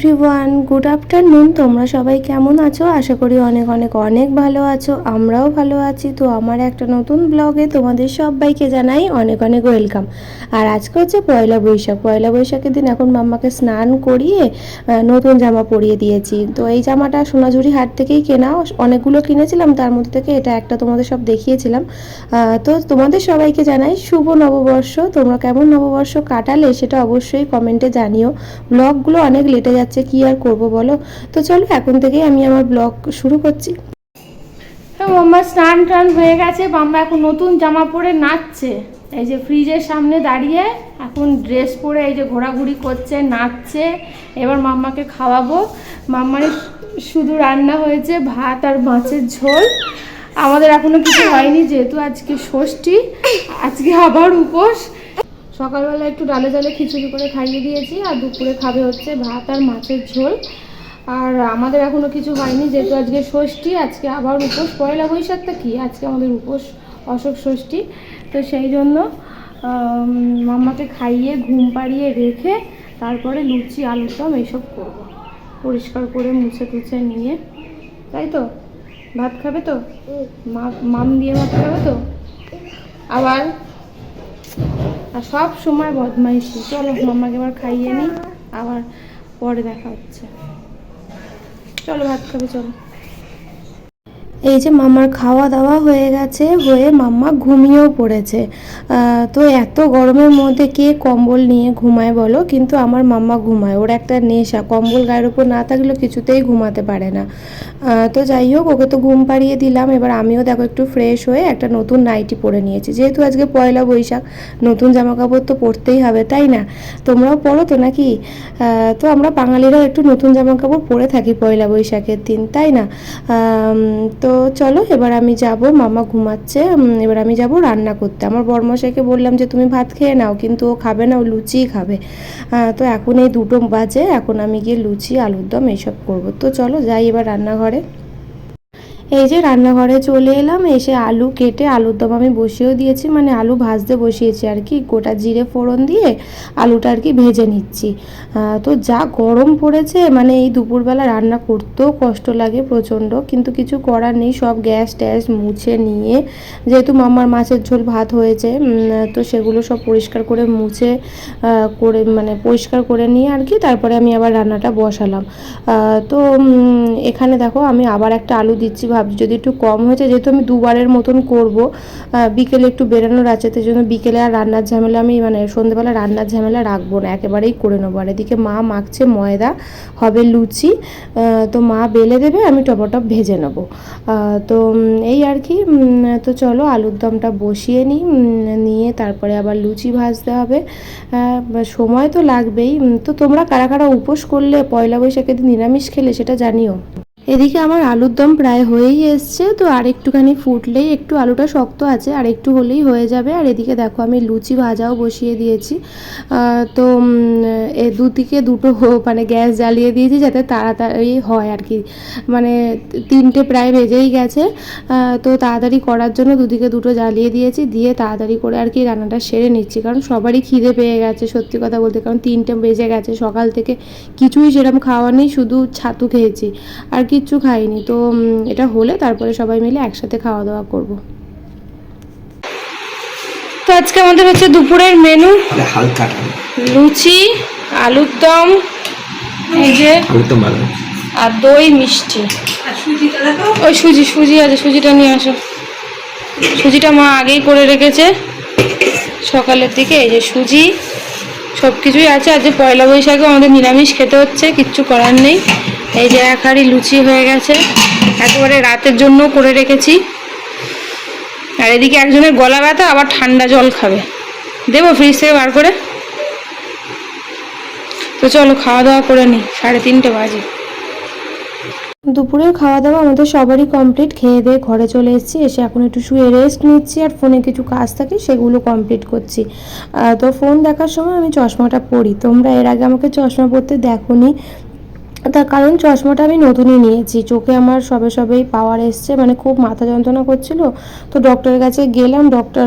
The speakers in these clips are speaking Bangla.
এভরিওয়ান গুড আফটারনুন তোমরা সবাই কেমন আছো? আশা করি অনেক অনেক অনেক ভালো আছো। আমরাও ভালো আছি। তো আমার একটা নতুন ব্লগে তোমাদের সবাইকে জানাই অনেক অনেক ওয়েলকাম আর আজকে হচ্ছে পয়লা বৈশাখ। পয়লা বৈশাখের দিন এখন মাম্মাকে স্নান করিয়ে নতুন জামা পরিয়ে দিয়েছি। তো এই জামাটা সোনাঝুরি হাট থেকেই কেনা। অনেকগুলো কিনেছিলাম, তার মধ্যে থেকে এটা একটা তোমাদের সব দেখিয়েছিলাম। তো তোমাদের সবাইকে জানাই শুভ নববর্ষ। তোমরা কেমন নববর্ষ কাটালে সেটা অবশ্যই কমেন্টে জানিও। ব্লগগুলো অনেক লেটে যাচ্ছে। কি আর করব বলো? তো চলো, এখন থেকেই আমি আমার ব্লগ শুরু করছি। মাম্মা স্নান টান হয়ে গেছে মাম্মা এখন নতুন জামা পরে নাচছে। এই যে ফ্রিজের সামনে দাঁড়িয়ে, এখন ড্রেস পরে এই যে ঘোরাঘুরি করছে, নাচছে। এবার মাম্মাকে খাওয়াবো। মাম্মার শুধু রান্না হয়েছে ভাত আর মাছের ঝোল। আমাদের এখনও কিছু হয়নি, যেহেতু আজকে ষষ্ঠী, আজকে আবার উপোস। সকালবেলা একটু ডালে ডালে খিচুড়ি করে খাইয়ে দিয়েছি আর দুপুরে খাবে হচ্ছে ভাত আর মাছের ঝোল। আর আমাদের এখনও কিছু হয়নি যেহেতু আজকে ষষ্ঠী আজকে আবার উপোস পয়লা বৈশাখটা কি? আজকে আমাদের উপোস অশোক ষষ্ঠী। তো সেই জন্য মাম্মাকে খাইয়ে ঘুম পাড়িয়ে রেখে তারপরে লুচি আলুর দম এইসব করব। পরিষ্কার করে মুছে টুছে নিয়ে। তাই তো? ভাত খাবে তো? মাম দিয়ে ভাত খাবে তো? আবার? আর সব সময় বদমাইশি। চলো মাম্মাকে এবার খাইয়ে নিই, আবার পরে দেখা হচ্ছে। চলো, ভাত খাবে, চলো। এই যে মাম্মার খাওয়া দাওয়া হয়ে গেছে হয়ে মাম্মা ঘুমিয়েও পড়েছে। তো এত গরমের মধ্যে কে কম্বল নিয়ে ঘুমায় বলো? কিন্তু আমার মাম্মা ঘুমায়। ওর একটা নেশা কম্বল গায়ের উপর না থাকলেও কিছুতেই ঘুমাতে পারে না। তো যাই হোক ওকে তো ঘুম পাড়িয়ে দিলাম। এবার আমিও দেখো একটু ফ্রেশ হয়ে একটা নতুন নাইটি পরে নিয়েছি। যেহেতু আজকে পয়লা বৈশাখ নতুন জামা কাপড় তো পরতেই হবে তাই না? তোমরাও পরো তো নাকি? তো আমরা বাঙালিরাও একটু নতুন জামা কাপড় পরে থাকি পয়লা বৈশাখের দিন তাই না? আম, তো চলো, এবার আমি যাব, মামা ঘুমাচ্ছে এবার আমি যাব রান্না করতে। আমার বরমশাইকে বললাম যে, তুমি ভাত খেয়ে নাও, কিন্তু ও খাবে না, ও লুচিই খাবে। তো এখন এই দুটো বাজে, এখন আমি গিয়ে লুচি, আলুর দম, এইসব করব। তো চলো, যাই এবার রান্নাঘরে। এই যে রান্নাঘরে চলে এলাম, এসে আলু কেটে, আলুর দম আমি বসিয়েও দিয়েছি মানে আলু ভাজতে বসিয়েছি আর কি। গোটা জিরে ফোড়ন দিয়ে আলুটা আর কি ভেজে নিচ্ছি। তো যা গরম পড়েছে মানে এই দুপুরবেলা রান্না করতেও কষ্ট লাগে প্রচণ্ড, কিন্তু কিছু করার নেই, সব গ্যাস ট্যাস মুছে নিয়ে, যেহেতু মামার মাছের ঝোল ভাত হয়েছে তো সেগুলো সব পরিষ্কার করে মুছে করে মানে পরিষ্কার করে নিয়ে আর কি, তারপরে আমি আবার রান্নাটা বসালাম। তো এখানে দেখো আমি আবার একটা আলু দিচ্ছি ভাবছি, যদি একটু কম হয়েছে, যেহেতু আমি দুবারের মতন করব বিকেলে একটু বেরানোর আছে তো জন্য বিকেলে আর রান্নার ঝামেলা আমি মানে সন্ধ্যেবেলা রান্নার ঝামেলা রাখব না, একেবারেই করে নেব। আর এদিকে মা মাখছে ময়দা, হবে লুচি তো মা বেলে দেবে, আমি টপটপ ভেজে নেব। তো এই আর কি তো চলো আলুর দমটা বসিয়ে নিই নিয়ে তারপরে আবার লুচি ভাজতে হবে। সময় তো লাগবেই তো তোমরা কারা কারা উপোস করলে, পয়লা বৈশাখের দিন নিরামিষ খেলে সেটা জানিও। এদিকে আমার আলুর দম প্রায় হয়েই এসছে, তো আর একটুখানি ফুটলেই একটু আলুটা শক্ত আছে, আর একটু হলেই হয়ে যাবে। আর এদিকে দেখো আমি লুচি ভাজাও বসিয়ে দিয়েছি। তো এ দুদিকে দুটো মানে গ্যাস জ্বালিয়ে দিয়েছি যাতে তাড়াতাড়ি হয় আর কি। মানে তিনটে প্রায় বেজেই গেছে। তো তাড়াতাড়ি করার জন্য দুদিকে দুটো জ্বালিয়ে দিয়েছি, দিয়ে তাড়াতাড়ি করে আর কি রান্নাটা সেরে নিচ্ছি। কারণ সবারই খিদে পেয়ে গেছে সত্যি কথা বলতে, কারণ তিনটে বেজে গেছে। সকাল থেকে কিছুই সেরকম খাওয়া নেই, শুধু ছাতু খেয়েছি। আর কিচ্ছু খাইনি। তো এটা হলে তারপরে সবাই মিলে একসাথে খাওয়া দাওয়া করব। তো আজকে আমাদের হচ্ছে দুপুরের মেনু লুচি আলুর দম এই যে আর দই মিষ্টি। ওই সুজি সুজি আছে সুজিটা নিয়ে আসো। সুজিটা মা আগেই করে রেখেছে। সকালের দিকে এই যে সুজি। সব কিছুই আছে। আজ পয়লা বৈশাখে আমাদের নিরামিষ খেতে হচ্ছে, কিচ্ছু করার নেই। এই যে এক লুচি হয়ে গেছে। একেবারে রাতের জন্য করে রেখেছি। আর এদিকে একজনের গলা ব্যথা, আবার ঠান্ডা জল খাবে। দেবো ফ্রিজ থেকে বার করে? তো চলো খাওয়া দাওয়া করে নিই সাড়ে তিনটে বাজে। দুপুরের খাওয়া দাওয়া আমাদের সবারই কমপ্লিট খেয়ে দিয়ে ঘরে চলে এসেছি, এসে এখন একটু শুয়ে রেস্ট নিচ্ছি আর ফোনে কিছু কাজ থাকে সেগুলো কমপ্লিট করছি। তো ফোন দেখার সময় আমি চশমাটা পরি। তোমরা এর আগে আমাকে চশমা পরতে দেখোনি। তার কারণ চশমাটা আমি নতুনই নিয়েছি। চোখে আমার সবে সবেই পাওয়ার এসছে মানে খুব মাথা যন্ত্রণা করছিল। তো ডক্টরের কাছে গেলাম ডক্টর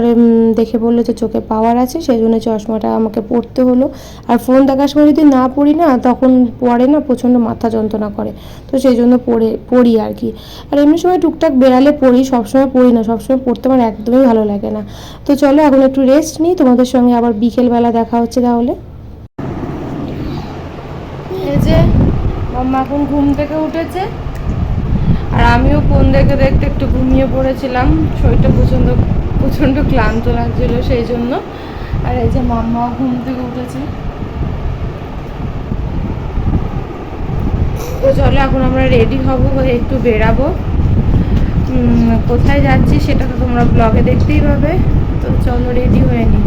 দেখে বলল যে চোখে পাওয়ার আছে সেই জন্য চশমাটা আমাকে পড়তে হলো। আর ফোন দেখার সময় যদি না পড়ি না, তখন পরে না প্রচণ্ড মাথা যন্ত্রণা করে। তো সেই জন্য পড়ে পড়ি আর কি। আর এমনি সময় টুকটাক বেড়ালে পড়ি সবসময় পড়ি না, সবসময় পড়তে আমার একদমই ভালো লাগে না। তো চলো এখন একটু রেস্ট নিই, তোমাদের সঙ্গে আবার বিকেলবেলা দেখা হচ্ছে তাহলে। মাম্মা এখন ঘুম থেকে উঠেছে। আর আমিও ফোন দেখে দেখতে একটু ঘুমিয়ে পড়েছিলাম। শরীরটা প্রচণ্ড প্রচণ্ড ক্লান্ত লাগছিল সেই জন্য। আর এই যে মাম্মাও ঘুম থেকে উঠেছে। তো চলো এখন আমরা রেডি হব, হয়ে একটু বেরাবো। কোথায় যাচ্ছি সেটা তো তোমরা ব্লগে দেখতেই পাবে তো চলো রেডি হয়ে নিই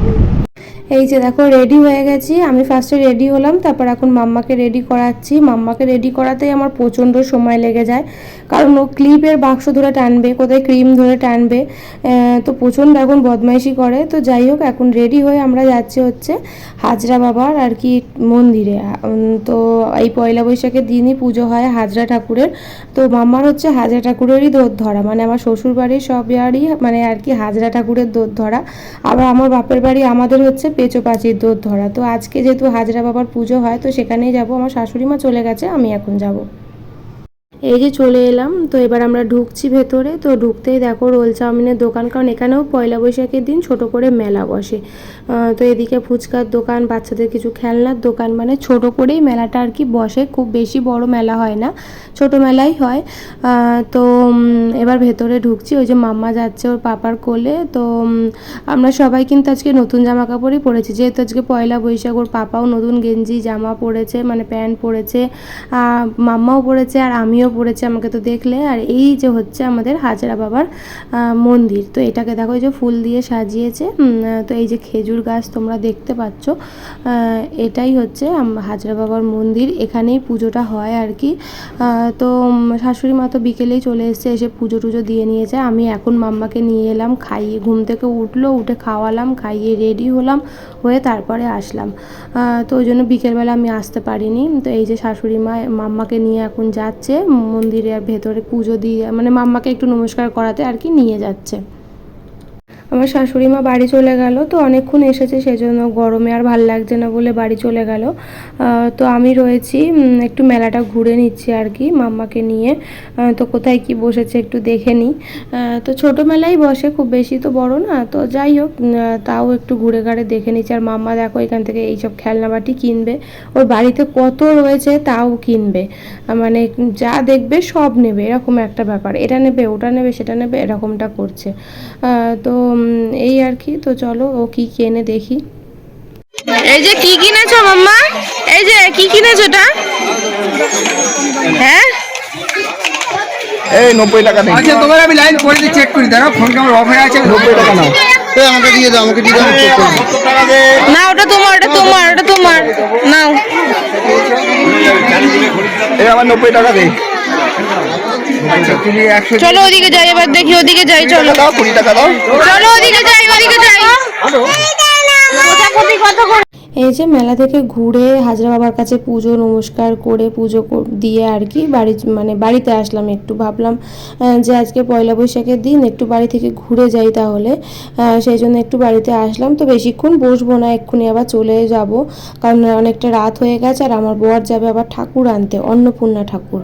এই যে দেখো রেডি হয়ে গেছি। আমি ফার্স্টে রেডি হলাম, তারপর এখন মাম্মাকে রেডি করাচ্ছি। মাম্মাকে রেডি করাতেই আমার প্রচণ্ড সময় লেগে যায়। কারণ ও ক্লিপের বাক্স ধরে টানবে, কোথায় ক্রিম ধরে টানবে তো প্রচণ্ড এখন বদমাইশি করে। তো যাই হোক, এখন রেডি হয়ে আমরা যাচ্ছি হচ্ছে হাজরা বাবার আর কি মন্দিরে। তো এই পয়লা বৈশাখের দিনই পুজো হয় হাজরা ঠাকুরের। তো মাম্মার হচ্ছে হাজরা ঠাকুরেরই দোধ ধরা। মানে আমার শ্বশুর বাড়ির সব বাড়ি মানে আর কি হাজরা ঠাকুরের দোধ ধরা। আবার আমার বাপের বাড়ি আমাদের হচ্ছে পেঁচো পাঁচির দোধ ধরা। তো আজকে যেহেতু হাজরা বাবার পুজো হয়, তো সেখানেই যাব। আমার শাশুড়ি মা চলে গেছে, আমি এখন যাব। এই যে চলে এলাম, তো এবার আমরা ঢুকছি ভেতরে। তো ঢুকতেই দেখো রোল চাউমিনের দোকান, কারণ এখানেও পয়লা বৈশাখের দিন ছোট করে মেলা বসে। তো এদিকে ফুচকার দোকান, বাচ্চাদের কিছু খেলনার দোকান মানে ছোট করেই মেলাটা আর কি বসে। খুব বেশি বড় মেলা হয় না, ছোট মেলাই হয়। তো এবার ভেতরে ঢুকছি, ওই যে মাম্মা যাচ্ছে ওর পাপার কোলে। তো আমরা সবাই কিন্তু আজকে নতুন জামা কাপড়ই পরেছি। যেহেতু আজকে পয়লা বৈশাখ, ওর পাপাও নতুন গেঞ্জি, জামা পরেছে মানে প্যান্ট পরেছে মাম্মাও পরেছে, আর আমিও পরেছি আমাকে তো দেখলে। আর এই যে হচ্ছে আমাদের হাজরা বাবার মন্দির। তো এটাকে দেখো যে ফুল দিয়ে সাজিয়েছে। তো এই যে খেজুর গাছ তোমরা দেখতে পাচ্ছ। এটাই হচ্ছে হাজরা বাবার মন্দির। এখানেই পুজোটা হয় আর কি। তো শাশুড়ি মা তো বিকেলেই চলে এসেছে, এসে পুজো টুজো দিয়ে নিয়েছে। আমি এখন মাম্মাকে নিয়ে এলাম, খাইয়ে, ঘুম থেকে উঠল, উঠে খাওয়ালাম, খাইয়ে রেডি হলাম, হয়ে তারপরে আসলাম। তো ওই জন্য বিকেলবেলা আমি আসতে পারিনি। তো এই যে শাশুড়ি মা, মাম্মাকে নিয়ে এখন যাচ্ছে। মন্দিরের ভেতরে পুজো দিয়ে মানে মাম্মাকে একটু নমস্কার করাতে আর কি নিয়ে যাচ্ছে। আমার শাশুড়ি মা বাড়ি চলে গেল, তো অনেকক্ষণ এসেছে সেজন্য গরমে আর ভালো লাগছে না বলে বাড়ি চলে গেল। তো আমি রয়েছি একটু মেলাটা ঘুরে নিচ্ছি আর কি মাম্মাকে নিয়ে। তো কোথায় কি বসেছে একটু দেখে নিই। তো ছোট মেলাই বসে খুব বেশি তো বড় না, তো যাই হোক তাও একটু ঘুরে ঘাড়ে দেখে নিচ্ছি। আর মাম্মা দেখো এখান থেকে এইসব খেলনাবাটি কিনবে। ওর বাড়িতে কত রয়েছে তাও কিনবে। মানে যা দেখবে সব নেবে, এরকম একটা ব্যাপার। এটা নেবে, ওটা নেবে, সেটা নেবে, এরকমটা করছে। তো এই আর কি তো চলো ও কি কেনে দেখি। এই যে কি কিনেছো মাম্মা? এই যে কি কিনেছো এটা? হ্যাঁ? এই নব্বই টাকা নেই আচ্ছা তোমার আমি লাইন করে দিয়ে চেক করি দেখো ফোন কেমন অফ হয়ে আছে নব্বই টাকা নাও। আমাকে দিয়ে দাও আমাকে দিয়ে দাও দিই। না ওটা তোমার ওটা তোমার ওটা তোমার। নাও। এই আমার নব্বই টাকা দে। তুমি একশো চলো ওদিকে যাই এবার দেখি ওদিকে যাই চলো। দাও কুড়ি টাকা দাও। চলো ওদিকে যাই ওদিকে যাই এই যে মেলা থেকে ঘুরে হাজরা বাবার কাছে পুজো, নমস্কার করে পুজো দিয়ে আর কি বাড়ি মানে বাড়িতে আসলাম একটু। ভাবলাম যে আজকে পয়লা বৈশাখের দিন একটু বাড়ি থেকে ঘুরে যাই তাহলে। সেই জন্য একটু বাড়িতে আসলাম। তো বেশিক্ষণ বসবো না, এক্ষুনি আবার চলে যাব। কারণ অনেকটা রাত হয়ে গেছে আর আমার বর যাবে আবার ঠাকুর আনতে, অন্নপূর্ণা ঠাকুর।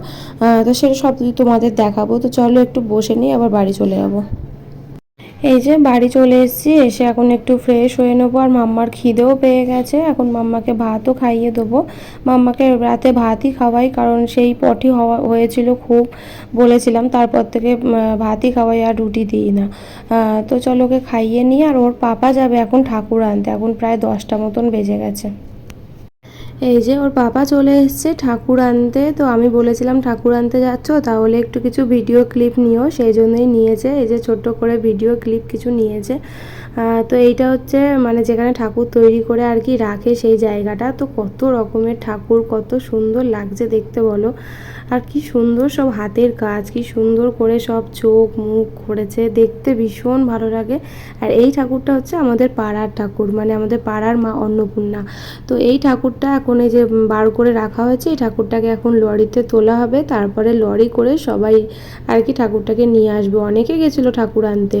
তো সেটা সব তোমাদের দেখাবো। তো চলো একটু বসে নিই, আবার বাড়ি চলে যাব। এই যে বাড়ি চলে এসেছি, এসে এখন একটু ফ্রেশ হয়ে নেব। আর মাম্মার খিদেও পেয়ে গেছে। এখন মাম্মাকে ভাতও খাইয়ে দেবো। মাম্মাকে রাতে ভাতই খাওয়াই, কারণ সেই পটি হওয়া, হয়েছিল খুব। বলেছিলাম, তারপর থেকে ভাতই খাওয়াই আর রুটি দিই না। তো চলো ওকে খাইয়ে নিয়ে আর ওর পাপা যাবে এখন ঠাকুর আনতে। এখন প্রায় দশটা মতন বেজে গেছে। এই যে ওর বাবা চলে এসছে ঠাকুর আনতে, তো আমি বলেছিলাম, ঠাকুর আনতে যাচ্ছ, তাহলে একটু কিছু ভিডিও ক্লিপ নিও। সেই জন্যই নিয়েছে, এই যে ছোট্ট করে ভিডিও ক্লিপ কিছু নিয়েছে। তো এইটা হচ্ছে মানে যেখানে ঠাকুর তৈরি করে আর কি রাখে সেই জায়গাটা। তো কত রকমের ঠাকুর, কত সুন্দর লাগছে দেখতে বলো। আর কি সুন্দর সব হাতের কাজ, কি সুন্দর করে সব চোখ মুখ করেছে, দেখতে ভীষণ ভালো লাগে। আর এই ঠাকুরটা হচ্ছে আমাদের পাড়ার ঠাকুর মানে আমাদের পাড়ার মা অন্নপূর্ণা। তো এই ঠাকুরটা এখন এই যে বার করে রাখা হয়েছে, এই ঠাকুরটাকে এখন লরিতে তোলা হবে। তারপরে লরি করে সবাই আর কি ঠাকুরটাকে নিয়ে আসবে। অনেকে গেছিল ঠাকুর আনতে।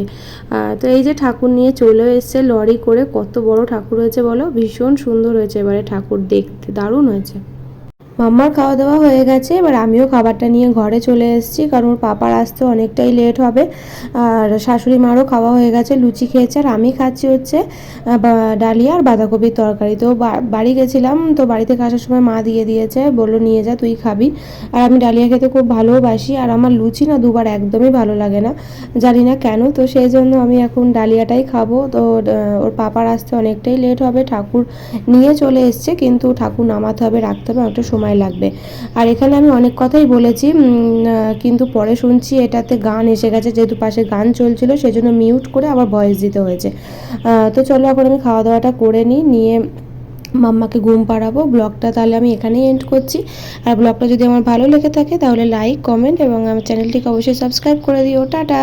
তো এই যে ঠাকুর নিয়ে চলে এসছে লরি করে কত বড় ঠাকুর হয়েছে বলো? ভীষণ সুন্দর হয়েছে এবারে ঠাকুর দেখতে, দারুণ হয়েছে। মাম্মার খাওয়া দাওয়া হয়ে গেছে, এবার আমিও খাবারটা নিয়ে ঘরে চলে এসেছি, কারণ ওর পাপার আসতে অনেকটাই লেট হবে। আর শাশুড়ি মারও খাওয়া হয়ে গেছে, লুচি খেয়েছে, আর আমি খাচ্ছি হচ্ছে ডালিয়া আর বাঁধাকপির তরকারি। তো বাড়ি গেছিলাম, তো বাড়ি থেকে আসার সময় মা দিয়ে দিয়েছে, বলল, নিয়ে যা, তুই খাবি। আর আমি ডালিয়া খেতে খুব ভালোবাসি আর আমার লুচি না দুবার একদমই ভালো লাগে না, জানি না কেন। তো সেই জন্য আমি এখন ডালিয়াটাই খাব। তো ওর পাপার আসতে অনেকটাই লেট হবে, ঠাকুর নিয়ে চলে এসছে, কিন্তু ঠাকুর নামাতে হবে, রাখতে হবে, অনেকটা সময় লাগবে। আর এখানে আমি অনেক কথাই বলেছি কিন্তু পরে শুনছি এটাতে গান এসে গেছে, যেহেতু পাশে গান চলছিল সেজন্য মিউট করে আবার ভয়েস দিতে হয়েছে। তো চলো এখন আমি খাওয়া দাওয়াটা করে নিই, নিয়ে মাম্মাকে ঘুম পাড়াবো। ব্লগটা তাহলে আমি এখানেই এন্ড করছি। আর ব্লগটা যদি আমার ভালো লেগে থাকে তাহলে লাইক কমেন্ট এবং আমার চ্যানেলটিকে অবশ্যই সাবস্ক্রাইব করে দিও। টাটা!